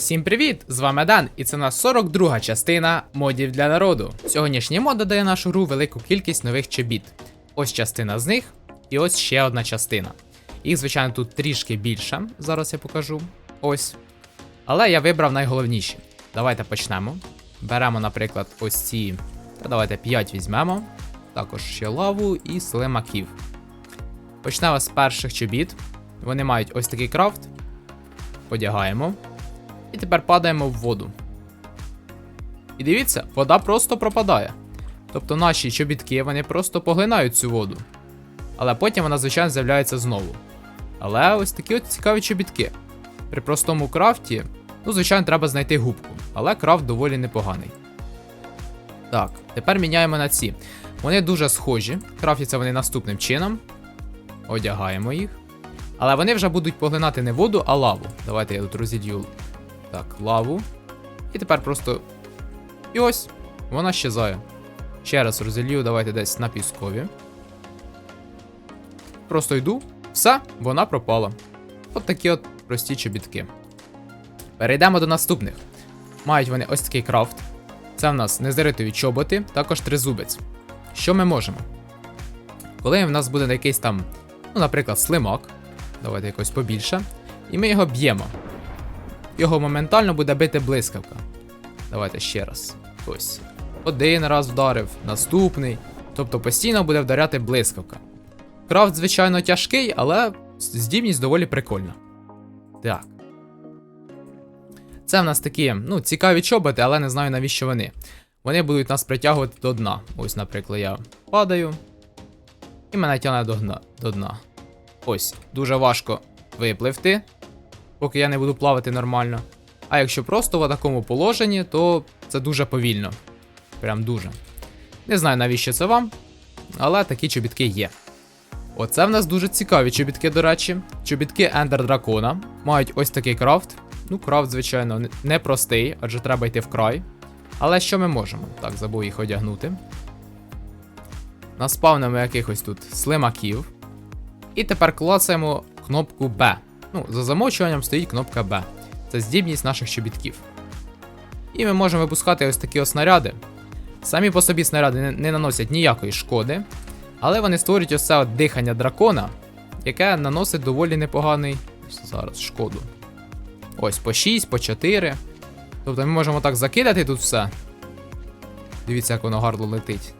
Всім привіт! З вами Дан, і це у нас 42 частина модів для народу. Сьогоднішній мод додає нашу гру велику кількість нових чобіт. Ось частина з них, і ось ще одна частина. Їх, звичайно, тут трішки більше, зараз я покажу. Ось. Але я вибрав найголовніші. Давайте почнемо. Беремо, наприклад, ось ці. Та давайте 5 візьмемо. Також ще лаву і слимаків. Почнемо з перших чобіт. Вони мають ось такий крафт. Одягаємо. І тепер падаємо в воду. І дивіться, вода просто пропадає. Тобто наші чобітки вони просто поглинають цю воду. Але потім вона, звичайно, з'являється знову. Але ось такі от цікаві чобітки. При простому крафті, ну, звичайно, треба знайти губку, але крафт доволі непоганий. Так, тепер міняємо на ці. Вони дуже схожі, крафтяться вони наступним чином. Одягаємо їх. Але вони вже будуть поглинати не воду, а лаву. Давайте я тут розілью так, лаву. І тепер просто. І ось, вона щезає. Ще раз розілью, давайте десь на піскові. Просто йду. Все, вона пропала. От такі от прості чобітки. Перейдемо до наступних. Мають вони ось такий крафт. Це в нас незаритові чоботи, також тризубець. Що ми можемо? Коли в нас буде якийсь там, ну, наприклад, слимак, давайте якось побільше, і ми його б'ємо його моментально буде бити блискавка. Давайте ще раз. Ось. Один раз вдарив, наступний. Тобто постійно буде вдаряти блискавка. Крафт, звичайно, тяжкий, але здібність доволі прикольна. Так. Це в нас такі, ну, цікаві чоботи, але не знаю навіщо вони. Вони будуть нас притягувати до дна. Ось, наприклад, я падаю. І мене тягне до дна. Ось, дуже важко випливти поки я не буду плавати нормально. А якщо просто в такому положенні, то це дуже повільно. Прям дуже. Не знаю навіщо це вам, але такі чобітки є. Оце в нас дуже цікаві чобітки, до речі. Чобітки Ендер Дракона. Мають ось такий крафт. Ну, крафт, звичайно, не простий, адже треба йти вкрай. Але що ми можемо? Так, забув їх одягнути. Наспавнимо якихось тут слимаків. І тепер клацаємо кнопку Б. Ну, за замовчуванням стоїть кнопка Б. Це здібність наших чобітків. І ми можемо випускати ось такі ось снаряди. Самі по собі снаряди не, не наносять ніякої шкоди, але вони створюють ось це от дихання дракона, яке наносить доволі непоганий зараз шкоду. Ось по 6, по 4. Тобто ми можемо так закидати тут все. Дивіться, як воно гарно летить.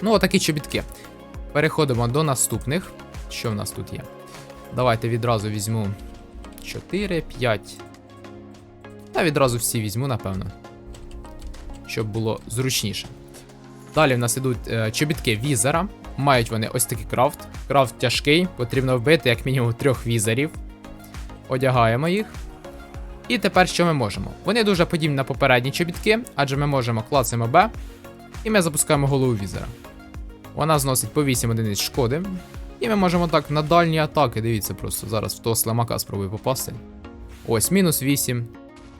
Ну, отакі чобітки. Переходимо до наступних. Що в нас тут є? Давайте відразу візьму 4, 5. Та відразу всі візьму, напевно. Щоб було зручніше. Далі в нас ідуть е, чобітки візера. Мають вони ось такий крафт. Крафт тяжкий, потрібно вбити як мінімум трьох візерів. Одягаємо їх. І тепер що ми можемо? Вони дуже подібні на попередні чобітки, адже ми можемо клацаємо Б, і ми запускаємо голову візера. Вона зносить по 8 одиниць шкоди. І ми можемо так на дальні атаки, дивіться, просто зараз в того слимака спробую попасти. Ось, мінус 8.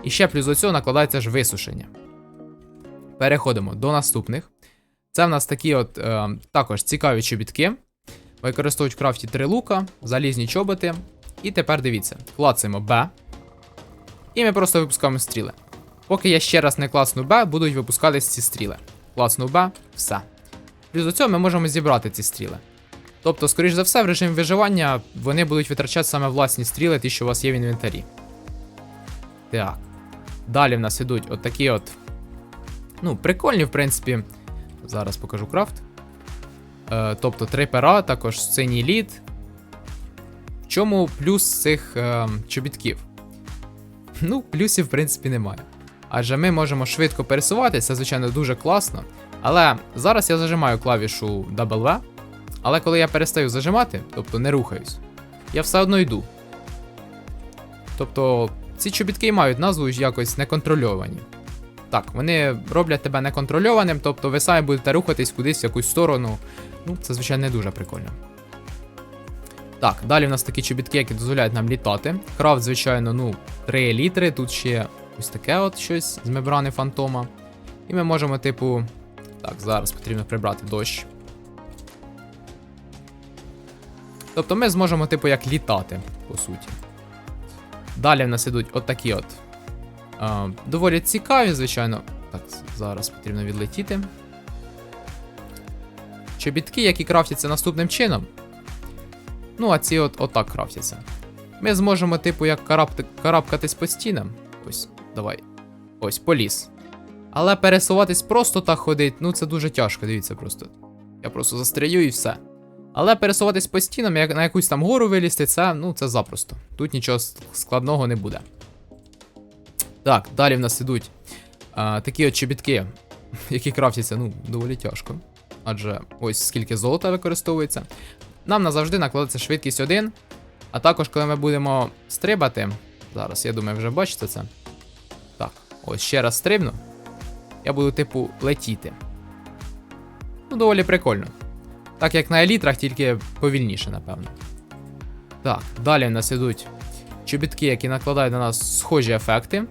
І ще плюс до цього накладається ж висушення. Переходимо до наступних. Це в нас такі от е, також цікаві чобітки. Використовують в крафті три лука, залізні чоботи. І тепер дивіться, клацаємо Б. І ми просто випускаємо стріли. Поки я ще раз не клацну Б, будуть випускатись ці стріли. Клацну Б, все. Плюс до цього ми можемо зібрати ці стріли. Тобто, скоріш за все, в режимі виживання вони будуть витрачати саме власні стріли, ті, що у вас є в інвентарі. Так. Далі в нас ідуть от от. Ну, прикольні, в принципі. Зараз покажу крафт. Е, тобто три пера, також синій лід. В чому плюс цих е, чобітків? Ну, плюсів, в принципі, немає. Адже ми можемо швидко пересуватися, звичайно, дуже класно. Але зараз я зажимаю клавішу W. Але коли я перестаю зажимати, тобто не рухаюсь, я все одно йду. Тобто ці чобітки мають назву якось неконтрольовані. Так, вони роблять тебе неконтрольованим, тобто ви самі будете рухатись кудись в якусь сторону. Ну, це, звичайно, не дуже прикольно. Так, далі в нас такі чобітки, які дозволяють нам літати. Крафт, звичайно, ну, 3 літри. Тут ще ось таке от щось з мембрани фантома. І ми можемо, типу. Так, зараз потрібно прибрати дощ. Тобто ми зможемо, типу, як літати, по суті. далі в нас ідуть отакі от. А, доволі цікаві, звичайно. Так, зараз потрібно відлетіти. Чобітки, які крафтяться наступним чином. Ну, а ці от отак крафтяться. Ми зможемо, типу, як карабти, карабкатись по стінам. Ось, давай. Ось, поліз. Але пересуватись просто так ходить, ну це дуже тяжко, дивіться просто. Я просто застрелю і все. Але пересуватись по стінам, як на якусь там гору вилізти, це, ну, це запросто. Тут нічого складного не буде. Так, далі в нас ідуть а, такі от чобітки, які крафтяться, ну, доволі тяжко. Адже ось скільки золота використовується. Нам назавжди накладеться швидкість 1. А також, коли ми будемо стрибати. Зараз, я думаю, вже бачите це. Так, ось ще раз стрибну. Я буду, типу, летіти. Ну, доволі прикольно. Так як на елітрах, тільки повільніше, напевно. Так, далі в нас ідуть чобітки, які накладають на нас схожі ефекти.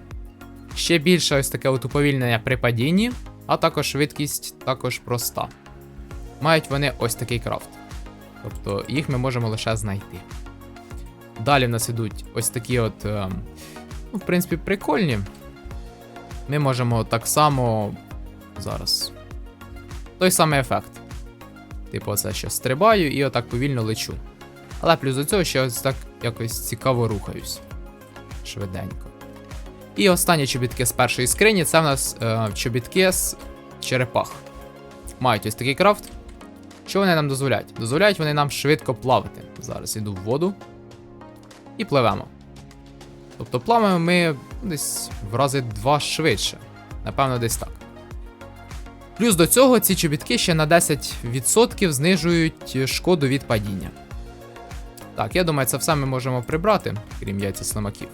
Ще більше ось таке от уповільнення при падінні, а також швидкість також проста. Мають вони ось такий крафт. Тобто їх ми можемо лише знайти. Далі в нас ідуть ось такі от, ем, ну, в принципі, прикольні. Ми можемо так само. Зараз. Той самий ефект. Типу, це ще стрибаю і отак повільно лечу. Але плюс до цього ще ось так якось цікаво рухаюсь. Швиденько. І останні чобітки з першої скрині це в нас е, чобітки з черепах. Мають ось такий крафт. Що вони нам дозволяють? Дозволяють вони нам швидко плавати. Зараз іду в воду і пливемо. Тобто плаваємо ми десь в рази два швидше. Напевно, десь так. Плюс до цього ці чобітки ще на 10% знижують шкоду від падіння. Так, я думаю, це все ми можемо прибрати, крім яйця слимаків.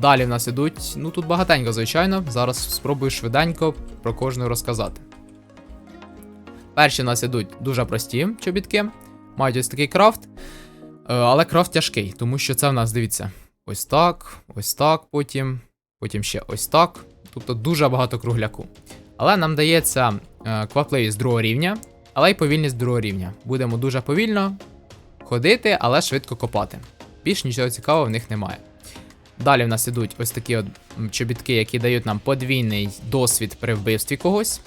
Далі в нас ідуть, ну тут багатенько, звичайно. Зараз спробую швиденько про кожну розказати. Перші в нас ідуть дуже прості чобітки. Мають ось такий крафт. Е, Але крафт тяжкий, тому що це в нас, дивіться, ось так, ось так, потім, потім ще ось так. Тобто дуже багато кругляку. Але нам дається е, квапливість другого рівня, але й повільність другого рівня. Будемо дуже повільно ходити, але швидко копати. Більш нічого цікавого в них немає. Далі в нас ідуть ось такі от чобітки, які дають нам подвійний досвід при вбивстві когось.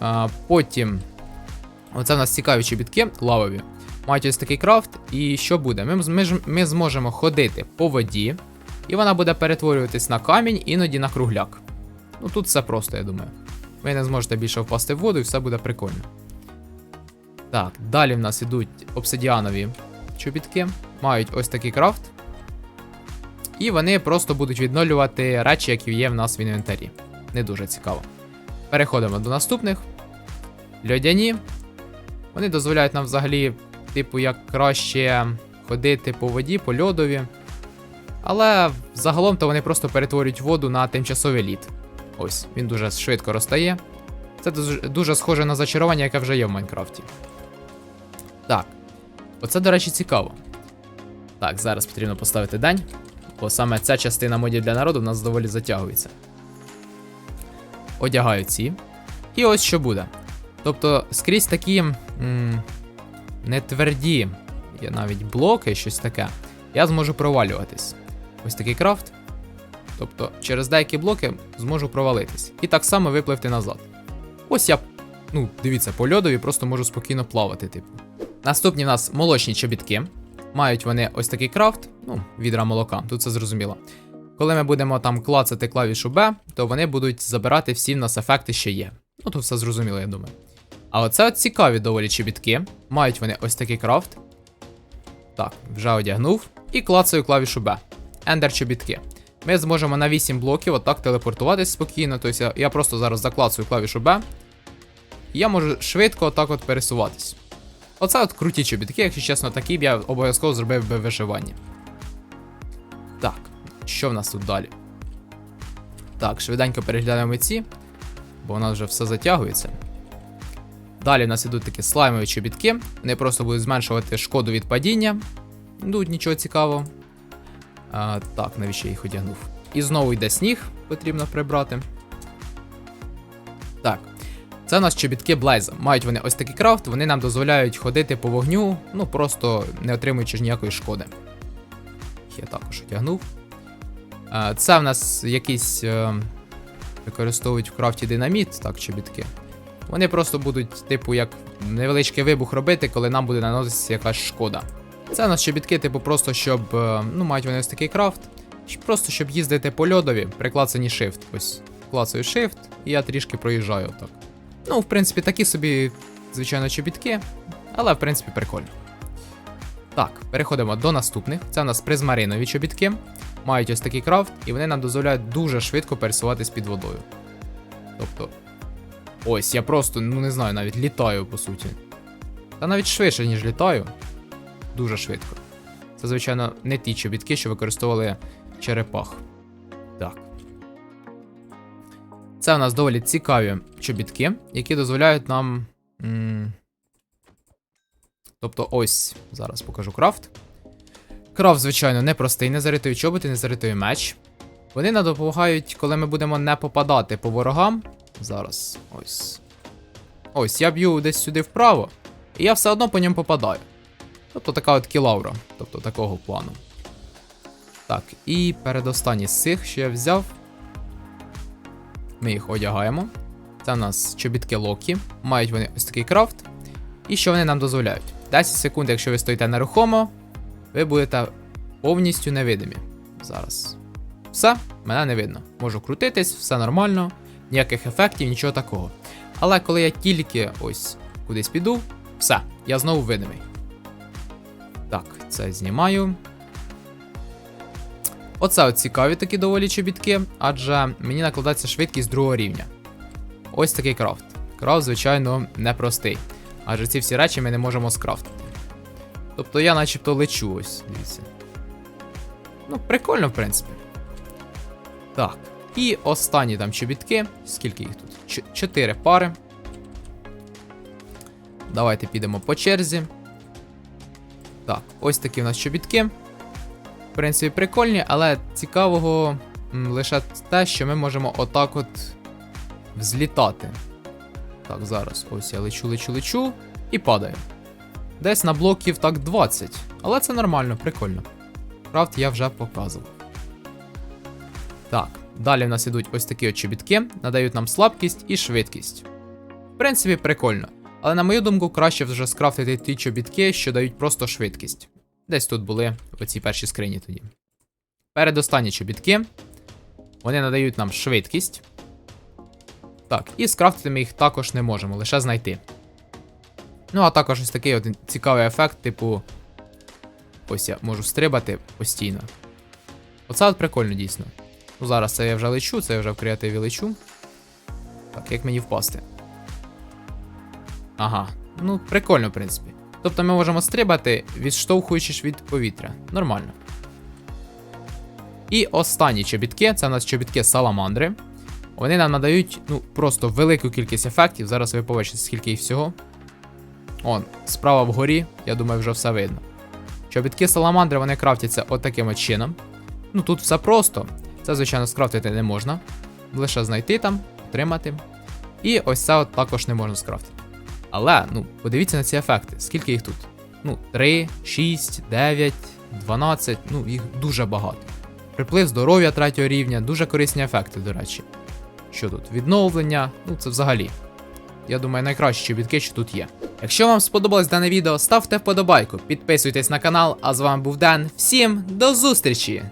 А, потім, оце в нас цікаві чобітки лавові. Мають ось такий крафт. І що буде? Ми, ми, ми зможемо ходити по воді, і вона буде перетворюватись на камінь, іноді на кругляк. Ну тут все просто, я думаю. Ви не зможете більше впасти в воду і все буде прикольно. Так, далі в нас ідуть обсидіанові чобітки. Мають ось такий крафт. І вони просто будуть відновлювати речі, які є в нас в інвентарі. Не дуже цікаво. Переходимо до наступних. Льодяні. Вони дозволяють нам взагалі, типу, як краще ходити по воді, по льодові. Але загалом то вони просто перетворюють воду на тимчасовий лід. Ось, він дуже швидко розтає. Це дуже, схоже на зачарування, яке вже є в Майнкрафті. Так. Оце, до речі, цікаво. Так, зараз потрібно поставити день, бо саме ця частина модів для народу в нас доволі затягується. Одягаю ці. І ось що буде. Тобто скрізь такі м, не тверді, є навіть блоки, щось таке. Я зможу провалюватись. Ось такий крафт. Тобто, через деякі блоки зможу провалитись. І так само випливти назад. Ось я, ну, дивіться, по льодові просто можу спокійно плавати, типу. Наступні в нас молочні чобітки. Мають вони ось такий крафт, ну, відра молока, тут це зрозуміло. Коли ми будемо там клацати клавішу B, то вони будуть забирати всі в нас ефекти, що є. Ну, тут все зрозуміло, я думаю. А оце от цікаві доволі чобітки. Мають вони ось такий крафт. Так, вже одягнув. І клацаю клавішу B. Ендер чобітки. Ми зможемо на 8 блоків отак телепортуватись спокійно. Тобто я, просто зараз заклацаю клавішу B. Я можу швидко отак от пересуватись. Оце от круті чобітки, якщо чесно, такі б я обов'язково зробив би виживання. Так, що в нас тут далі? Так, швиденько переглядаємо ці, бо у нас вже все затягується. Далі в нас ідуть такі слаймові чобітки. Вони просто будуть зменшувати шкоду від падіння. Ну, нічого цікавого. А, так, навіщо я їх одягнув? І знову йде сніг, потрібно прибрати. Так. Це у нас чобітки Блайза. Мають вони ось такий крафт, вони нам дозволяють ходити по вогню, ну просто не отримуючи ж ніякої шкоди. я також одягнув. Е, Це в нас якийсь е, використовують в крафті динаміт, так, чобітки. Вони просто будуть, типу, як невеличкий вибух робити, коли нам буде наноситися якась шкода. Це у нас чобітки, типу, просто щоб. е, Ну, мають вони ось такий крафт. Просто щоб їздити по льодові, при Shift. Ось клацаю Shift, і я трішки проїжджаю так. Ну, в принципі, такі собі, звичайно, чобітки, але в принципі прикольно. Так, переходимо до наступних. Це у нас призмаринові чобітки. Мають ось такий крафт, і вони нам дозволяють дуже швидко пересуватись під водою. Тобто, ось, я просто, ну не знаю, навіть літаю, по суті. Та навіть швидше, ніж літаю. Дуже швидко. Це, звичайно, не ті чобітки, що використовували черепах. Так. Це у нас доволі цікаві чобітки, які дозволяють нам. М- тобто, ось, зараз покажу крафт. Крафт, звичайно, непростий, не заритої чоботи, не заритої меч. Вони нам допомагають, коли ми будемо не попадати по ворогам. Зараз, ось. Ось, я б'ю десь сюди вправо, і я все одно по ньому попадаю. Тобто така от кілаура, тобто такого плану. Так, і передостанній з цих, що я взяв. Ми їх одягаємо. Це у нас чобітки Локі. Мають вони ось такий крафт. І що вони нам дозволяють? 10 секунд, якщо ви стоїте нерухомо, ви будете повністю невидимі. Зараз. Все, мене не видно. Можу крутитись, все нормально, ніяких ефектів, нічого такого. Але коли я тільки ось кудись піду, все, я знову видимий. Так, це знімаю. Оце цікаві такі доволі чобітки, адже мені накладається швидкість другого рівня. Ось такий крафт. Крафт, звичайно, непростий. Адже ці всі речі ми не можемо скрафтити. Тобто я начебто лечу ось, дивіться. Ну, прикольно, в принципі. Так. І останні там чобітки. Скільки їх тут? Ч- Чотири пари. Давайте підемо по черзі. Так, ось такі в нас чобітки. В принципі, прикольні, але цікавого лише те, що ми можемо отак от взлітати. Так, зараз ось я лечу, лечу, лечу і падаю. Десь на блоків так 20. Але це нормально, прикольно. Крафт я вже показував. Так, далі в нас ідуть ось такі от чобітки, надають нам слабкість і швидкість. В принципі, прикольно. Але на мою думку, краще вже скрафтити ті чобітки, що дають просто швидкість. Десь тут були в цій першій скрині тоді. Передостанні чобітки. Вони надають нам швидкість. Так, і скрафтити ми їх також не можемо, лише знайти. Ну, а також ось такий от цікавий ефект, типу. Ось я можу стрибати постійно. Оце от прикольно дійсно. Ну, зараз це я вже лечу, це я вже в креативі лечу. Так, як мені впасти? Ага, ну прикольно, в принципі. Тобто ми можемо стрибати, відштовхуючись від повітря. Нормально. І останні чобітки це у нас чобітки саламандри. Вони нам надають ну, просто велику кількість ефектів. Зараз ви побачите, скільки їх всього. Он, справа вгорі, я думаю, вже все видно. Чобітки саламандри вони крафтяться отаким от чином. Ну тут все просто. Це, звичайно, скрафтити не можна. Лише знайти там, отримати. І ось це от також не можна скрафтити. Але, ну, подивіться на ці ефекти. Скільки їх тут? Ну, 3, 6, 9, 12, ну, їх дуже багато. Приплив здоров'я третього рівня, дуже корисні ефекти, до речі. Що тут? Відновлення, ну це взагалі. Я думаю, найкращі чобітки, що тут є. Якщо вам сподобалось дане відео, ставте вподобайку, підписуйтесь на канал, а з вами був Ден. Всім до зустрічі!